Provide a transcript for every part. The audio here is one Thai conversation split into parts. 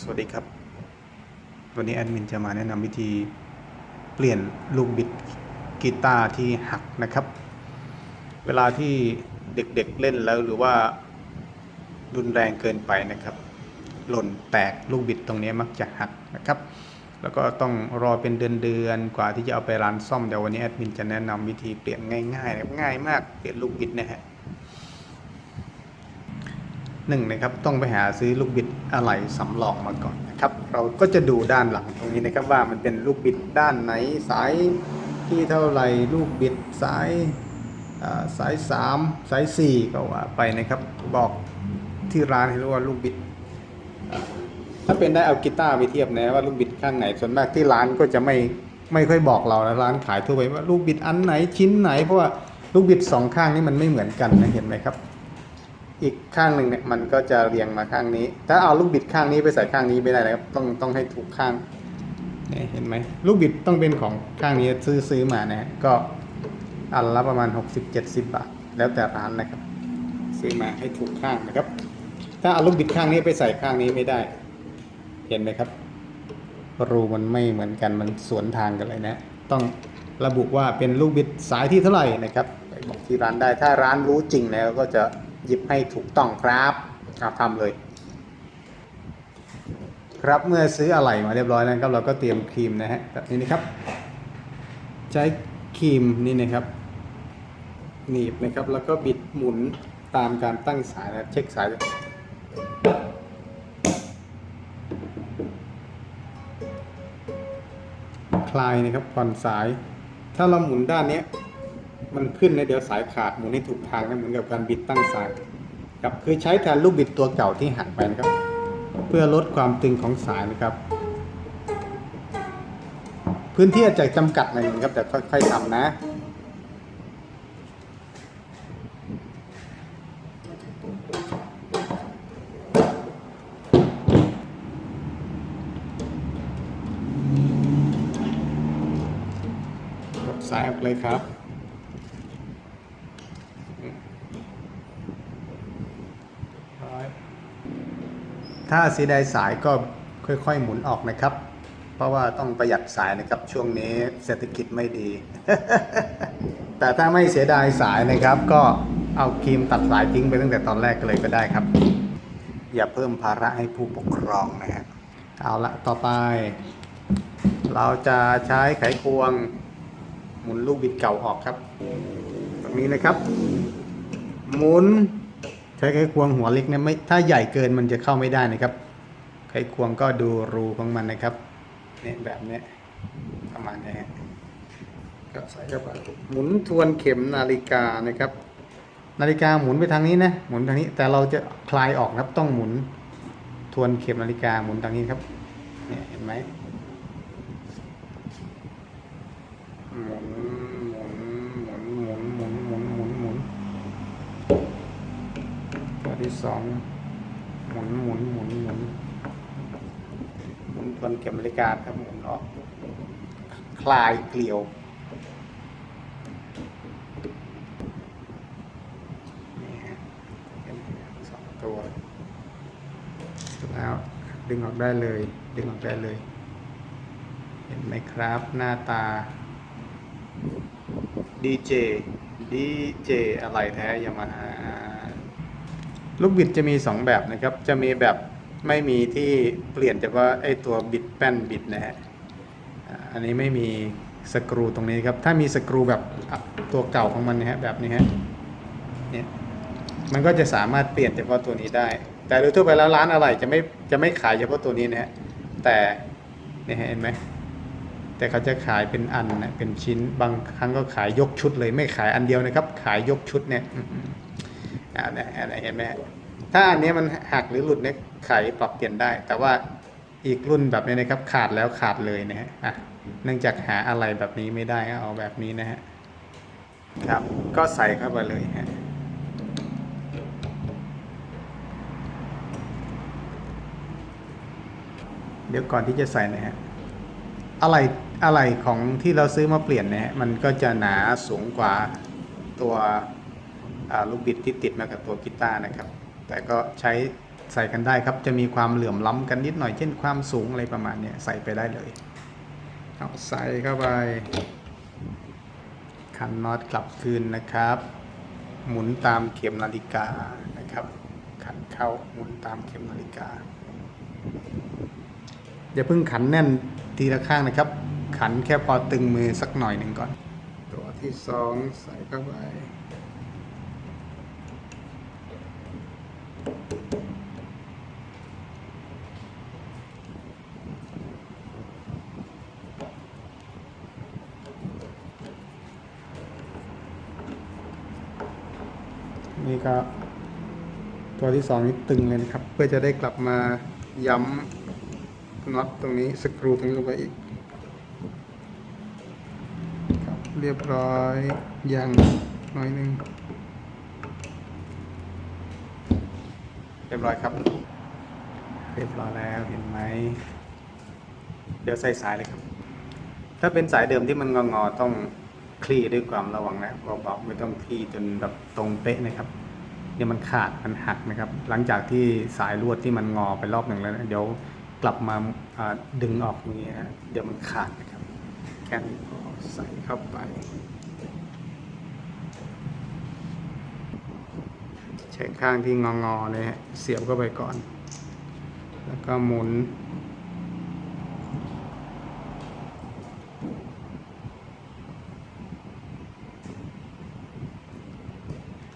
สวัสดีครับ วันนี้แอดมินจะมาแนะนำวิธีเปลี่ยนลูกบิดกีตาร์ที่หักนะครับ เวลาที่เด็กๆเล่นแล้วหรือว่ารุนแรงเกินไปนะครับ หล่นแตกลูกบิดตรงนี้มักจะหักนะครับ แล้วก็ต้องรอเป็นเดือนๆกว่าที่จะเอาไปร้านซ่อมเดี๋ยววันนี้แอดมินจะแนะนำวิธีเปลี่ยนง่ายๆนะครับง่ายมากเปลี่ยนลูกบิดนะฮะ หนึ่งนะครับต้องไปหาซื้อลูกบิดอะไหล่สำรองมาก่อนนะครับเราก็จะดูด้านหลังตรงนี้นะครับว่ามันเป็นลูกบิดด้านไหนสายที่เท่าไหร่ลูกบิดสายสายสามสายสี่ก็ว่าไปนะครับบอกที่ร้านให้รู้ว่าลูกบิด ถ้าเป็นได้เอากีตาร์ไปเทียบนะว่าลูกบิดข้างไหนส่วนมากที่ร้านก็จะไม่ไม่ค่อยบอกเรานะร้านขายทั่วไปว่าลูกบิดอันไหนชิ้นไหนเพราะว่าลูกบิดสองข้างนี้มันไม่เหมือนกันนะเห็นไหมครับ อีกข้างหนึ่งเนี่ยมันก็จะเรียงมาข้างนี้ ถ้าเอาลูกบิดข้างนี้ไปใส่ข้างนี้ไม่ได้นะครับต้องต้องให้ถูกข้างเนี่ยเห็นไหมลูกบิดต้องเป็นของข้างนี้ซื้อซื้อมานะฮะก็อันละประมาณ 60-70 บาท แล้วแต่ร้านนะครับ ซื้อมาให้ถูกข้างนะครับ ถ้าเอาลูกบิดข้างนี้ไปใส่ข้างนี้ไม่ได้ เห็นไหมครับ รูมันไม่เหมือนกันมันสวนทางกันเลยนะ ต้องระบุว่าเป็นลูกบิดสายที่เท่าไหร่นะครับไปบอกที่ร้านได้ถ้าร้านรู้จริงแล้วก็จะ หยิบให้ถูกต้องครับเอาทำเลย ครับเมื่อซื้ออะไหล่มาเรียบร้อยแล้วครับ เราก็เตรียมครีมนะฮะแบบนี้นะครับ ใช้ครีมนี่นะครับหนีบนะครับ แล้วก็บิดหมุนตามการตั้งสายนะเช็คสายคลายนะครับผ่อนสาย ถ้าเราหมุนด้านนี้ มันขึ้นนเดี๋ยวสายขาดหมุนให้ถูกทางนะเหมือนกับการบิดตั้งสายครับคือใช้แทนลูกบิดตัวเก่าที่หักไปนะครับ เพื่อลดความตึงของสายนะครับ พื้นที่อาจจะจำกัดหน่อยนึงครับแต่ค่อยๆทำนะกดสายออกเลยครับ ถ้าเสียดายสายก็ค่อยๆ หมุนออกนะครับ เพราะว่าต้องประหยัดสายนะครับ ช่วงนี้เศรษฐกิจไม่ดี แต่ถ้าไม่เสียดายสายนะครับ ก็เอาครีมตัดสายทิ้งไปตั้งแต่ตอนแรกเลยก็ได้ครับ อย่าเพิ่มภาระให้ผู้ปกครองนะฮะเอาละต่อไป เราจะใช้ไขควงหมุนลูกบิดเก่าออกครับตรงนี้นะครับ หมุน ช้ไขควงหัวเล็กเนี่ยไม่ถ้าใหญ่เกินมันจะเข้าไม่ได้นะครับ ไขควงก็ดูรูของมันนะครับเนี่ยแบบเนี้ยประมาณนี้ก็ใส่เข้าไปหมุนทวนเข็มนาฬิกานะครับ นาฬิกาหมุนไปทางนี้นะ หมุนทางนี้แต่เราจะคลายออกนะครับต้องหมุนทวนเข็มนาฬิกาหมุนทางนี้ครับเนี่ยเห็นไหม ที่สองหมุนหมุนหมุนหมุนหมุนทวนเข็มนาฬิกาครับหมุนออกคลายเกลียวนี่ฮะเป็นสองตัวแล้วดึงออกได้เลย ดึงออกได้เลย เห็นไหมครับหน้าตา DJ DJ อะไรแท้ยามาฮ่า ลูกบิดจะมี 2 แบบนะครับ จะมีแบบไม่มีที่เปลี่ยนเฉพาะไอตัวบิดแป้นบิดนะฮะ อันนี้ไม่มีสกรูตรงนี้ครับ ถ้ามีสกรูแบบตัวเก่าของมันนะฮะแบบนี้ฮะ เนี่ย มันก็จะสามารถเปลี่ยนเฉพาะตัวนี้ได้ แต่โดยทั่วไปแล้วร้านอะไรจะไม่จะไม่ขายเฉพาะตัวนี้นะฮะ แต่เนี่ยฮะเห็นไหมแต่เขาจะขายเป็นอันนะเป็นชิ้น บางครั้งก็ขายยกชุดเลย ไม่ขายอันเดียวนะครับ ขายยกชุดเนี่ย อ่าเนี่ยอันไหนเห็นไหมถ้าอันนี้มันหักหรือหลุดเนี่ยขปรับเปลี่ยนได้ แต่ว่าอีกรุ่นแบบนี้นะครับขาดแล้วขาดเลยนะฮะอะเนื่องจากหาอะไรแบบนี้ไม่ได้ก็เอาแบบนี้นะฮะครับก็ใส่เข้าไปเลยฮะเดี๋ยวก่อนที่จะใส่นะฮะอะไรอะไรของที่เราซื้อมาเปลี่ยนเนี่ยมันก็จะหนาสูงกว่าตัว ลูกบิดที่ติดมากับตัวกีตาร์นะครับ แต่ก็ใช้ใส่กันได้ครับ จะมีความเหลื่อมล้ำกันนิดหน่อย เช่นความสูงอะไรประมาณนี้ใส่ไปได้เลยเอาใส่เข้าไปขันน็อตกลับคืนนะครับ หมุนตามเข็มนาฬิกานะครับ ขันเข้าหมุนตามเข็มนาฬิกา อย่าเพิ่งขันแน่นทีละข้างนะครับ ขันแค่พอตึงมือสักหน่อยหนึ่งก่อน ตัวที่สองใส่เข้าไป นี่ก็ ตัวที่สองนี่ตึงเลยนะครับ เพื่อจะได้กลับมาย้ำน็อตตรงนี้สกรูตรงนี้ลงไปอีกครับเรียบร้อยยังน้อยหนึงเรียบร้อยครับ เรียบร้อยแล้วเห็นไหม เดี๋ยวใส่สายเลยครับ ถ้าเป็นสายเดิมที่มันงอๆต้องคลี่ด้วยความระวังนะเบาๆไม่ต้องคลี่จนแบบตรงเป๊ะนะครับ เดี๋ยมันขาดมันหักนะครับ หลังจากที่สายลวดที่มันงอไปรอบหนึ่งแล้วเดี๋ยวกลับมาดึงออกอย่างนี้นะเดี๋ยวมันขาดนะครับแค่นี้พอใส่เข้าไป ใช้ข้างที่งองอๆเลยฮะเสียบเข้าไปก่อน แล้วก็หมุน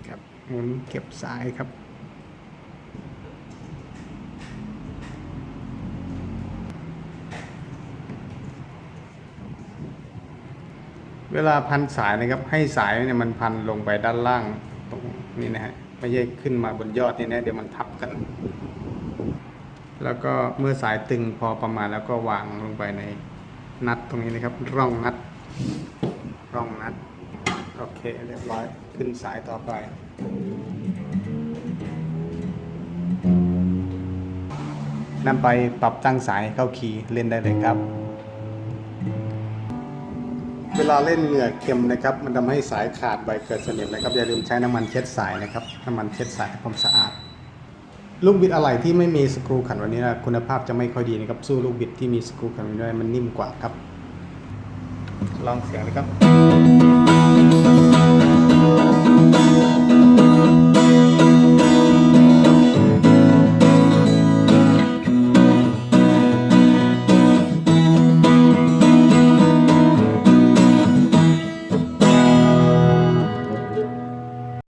ครับหมุน เก็บสายครับ เวลาพันสายนะครับ ให้สายเนี่ยมันพันลงไปด้านล่างตรงนี้นะฮะไม่ใช่ขึ้นมาบนยอดนี่นะเดี๋ยวมันทับกัน แล้วก็เมื่อสายตึงพอประมาณแล้วก็วางลงไปในนัดตรงนี้นะครับ ร่องนัด ร่องนัด โอเค เรียบร้อย ขึ้นสายต่อไป นำไปปรับตั้งสายเข้าคีย์เล่นได้เลยครับ เวลาเล่นเหงื่อเค็มนะครับ มันทำให้สายขาดใบเกิดสนิมนะครับอย่าลืมใช้น้ำมันเช็ดสายนะครับน้ำมันเช็ดสายให้ความสะอาด ลูกบิดอะไรที่ไม่มีสกรูขันวันนี้นะคุณภาพจะไม่ค่อยดีนะครับสู้ลูกบิดที่มีสกรูขันวันนี้ได้มันนิ่มกว่าครับ ลองเสียงเลยครับ